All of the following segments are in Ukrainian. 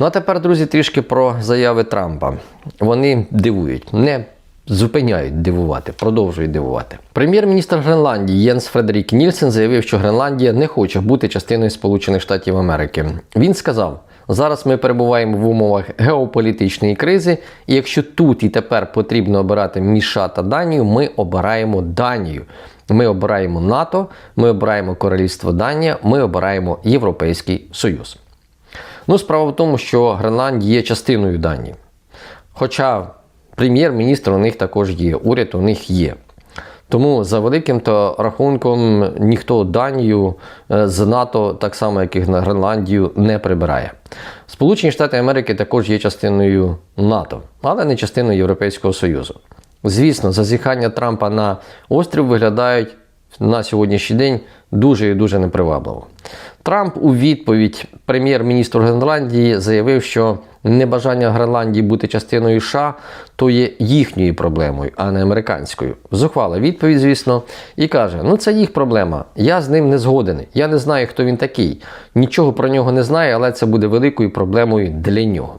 Ну а тепер, друзі, трішки про заяви Трампа. Вони дивують, не зупиняють дивувати, продовжують дивувати. Прем'єр-міністр Гренландії Єнс Фредерік Нільсен заявив, що Гренландія не хоче бути частиною Сполучених Штатів Америки. Він сказав. Зараз ми перебуваємо в умовах геополітичної кризи, і якщо тут і тепер потрібно обирати між та Данію, ми обираємо Данію. Ми обираємо НАТО, ми обираємо Королівство Данія, ми обираємо Європейський Союз. Ну, справа в тому, що Гренландія є частиною Данії. Хоча прем'єр-міністр у них також є, уряд у них є. Тому за великим то рахунком ніхто Данію е, з НАТО, так само як і на Гренландію, не прибирає. Сполучені Штати Америки також є частиною НАТО, але не частиною Європейського Союзу. Звісно, зазіхання Трампа на острів виглядають на сьогоднішній день дуже і дуже непривабливо. Трамп у відповідь прем'єр-міністру Гренландії заявив, що небажання Гренландії бути частиною США то є їхньою проблемою, а не американською. Зухвала відповідь, звісно, і каже: ну це їх проблема. Я з ним не згоден. Я не знаю, хто він такий. Нічого про нього не знаю, але це буде великою проблемою для нього.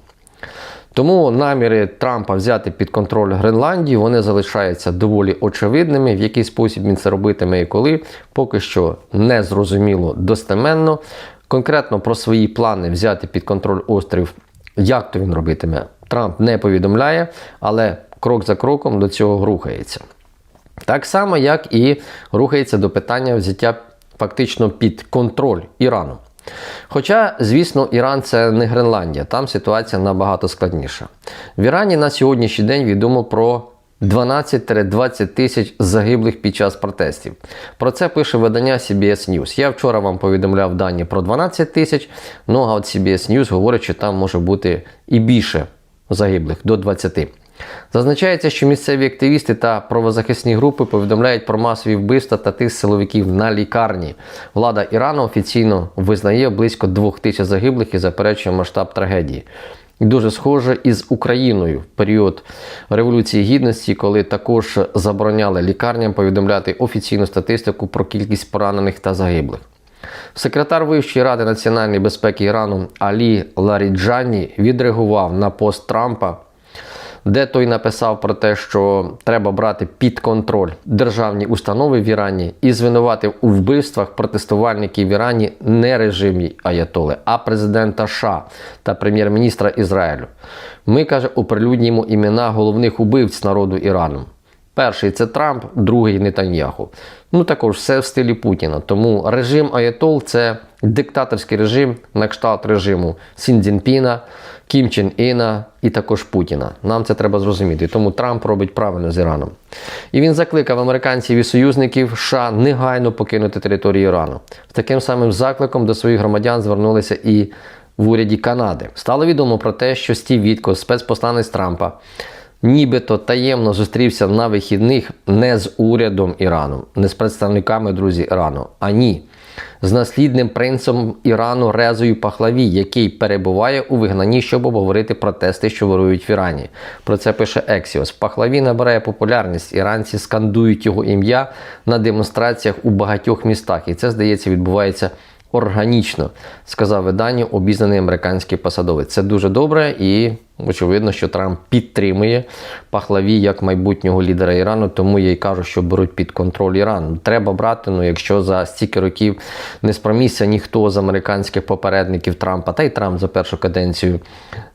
Тому наміри Трампа взяти під контроль Гренландію вони залишаються доволі очевидними. В який спосіб він це робитиме і коли, поки що не зрозуміло достеменно. Конкретно про свої плани взяти під контроль острів, як то він робитиме, Трамп не повідомляє, але крок за кроком до цього рухається. Так само, як і рухається до питання взяття фактично під контроль Ірану. Хоча, звісно, Іран це не Гренландія, там ситуація набагато складніша. В Ірані на сьогоднішній день відомо про 12-20 тисяч загиблих під час протестів. Про це пише видання CBS News. Я вчора вам повідомляв дані про 12 тисяч, ну а от CBS News говорить, що там може бути і більше загиблих до 20. Зазначається, що місцеві активісти та правозахисні групи повідомляють про масові вбивства та тих силовиків на лікарні. Влада Ірану офіційно визнає близько двох тисяч загиблих і заперечує масштаб трагедії. Дуже схоже із Україною в період Революції Гідності, коли також забороняли лікарням повідомляти офіційну статистику про кількість поранених та загиблих. Секретар Вищої ради національної безпеки Ірану Алі Ларіджані відреагував на пост Трампа де той написав про те, що треба брати під контроль державні установи в Ірані і звинуватив у вбивствах протестувальників в Ірані не режимі Аятоли, а президента США та прем'єр-міністра Ізраїлю. Ми каже, оприлюднюємо імена головних убивць народу Ірану. Перший це Трамп, другий Нетаньяху. Ну також все в стилі Путіна. Тому режим Аятол це диктаторський режим на кшталт режиму Сіндзінпіна, Кім Чен Іна і також Путіна. Нам це треба зрозуміти. Тому Трамп робить правильно з Іраном. І він закликав американців і союзників США негайно покинути територію Ірану. З таким самим закликом до своїх громадян звернулися і в уряді Канади. Стало відомо про те, що Стів Вітко, спецпосланець Трампа, нібито таємно зустрівся на вихідних не з урядом Ірану, не з представниками друзі Ірану, а ні. З наслідним принцем Ірану Резою Пахлаві, який перебуває у вигнанні, щоб обговорити протести, що вирують в Ірані. Про це пише Ексіос. Пахлаві набирає популярність. Іранці скандують його ім'я на демонстраціях у багатьох містах, і це здається відбувається органічно, сказав виданню обізнаний американський посадовець. Це дуже добре і очевидно, що Трамп підтримує Пахлаві як майбутнього лідера Ірану, тому я й кажу, що беруть під контроль Іран. Треба брати, ну якщо за стільки років не спромігся ніхто з американських попередників Трампа, та й Трамп за першу каденцію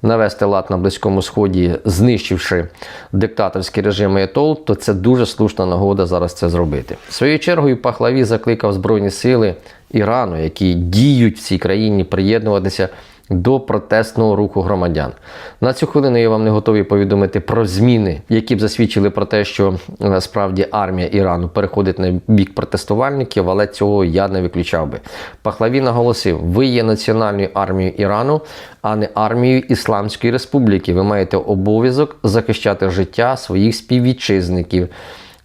навести лад на Близькому Сході, знищивши диктаторський режим Аятол, то це дуже слушна нагода зараз це зробити. Своєю чергою Пахлаві закликав Збройні сили Ірану, які діють в цій країні, приєднуватися до протестного руху громадян. На цю хвилину я вам не готовий повідомити про зміни, які б засвідчили про те, що насправді армія Ірану переходить на бік протестувальників, але цього я не виключав би. Пахлаві наголосив: ви є національною армією Ірану, а не армією Ісламської Республіки. Ви маєте обов'язок захищати життя своїх співвітчизників.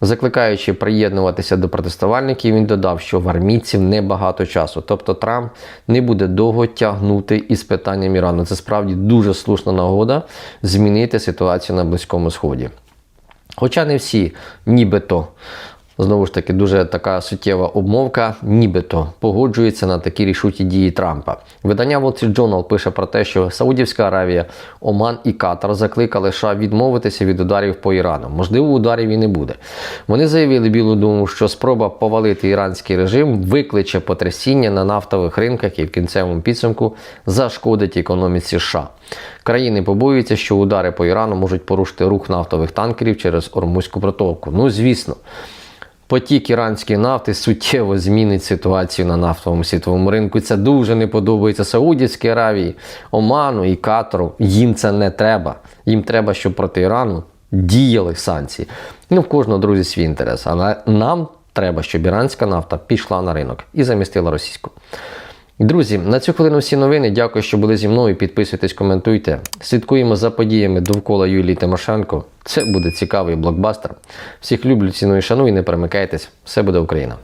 Закликаючи приєднуватися до протестувальників, він додав, що в армійців небагато часу. Тобто Трамп не буде довго тягнути із питанням Ірану. Це справді дуже слушна нагода змінити ситуацію на Близькому Сході. Хоча не всі, нібито Знову ж таки, дуже така суттєва обмовка, нібито погоджується на такі рішучі дії Трампа. Видання Wall Street Journal пише про те, що Саудівська Аравія, Оман і Катар закликали США відмовитися від ударів по Ірану. Можливо, ударів і не буде. Вони заявили Білу Думу, що спроба повалити іранський режим викличе потрясіння на нафтових ринках і в кінцевому підсумку зашкодить економіці США. Країни побоюються, що удари по Ірану можуть порушити рух нафтових танкерів через Ормузьку протоку. Ну, звісно. Потік іранської нафти суттєво змінить ситуацію на нафтовому світовому ринку. Це дуже не подобається Саудівській Аравії, Оману і Катару. Їм це не треба. Їм треба, щоб проти Ірану діяли санкції. Ну, в кожного друзі свій інтерес. Але нам треба, щоб іранська нафта пішла на ринок і замістила російську. Друзі, на цю хвилину всі новини. Дякую, що були зі мною. Підписуйтесь, коментуйте. Слідкуємо за подіями довкола Юлії Тимошенко. Це буде цікавий блокбастер. Всіх люблю, ціную, шаную, не перемикайтесь. Все буде Україна!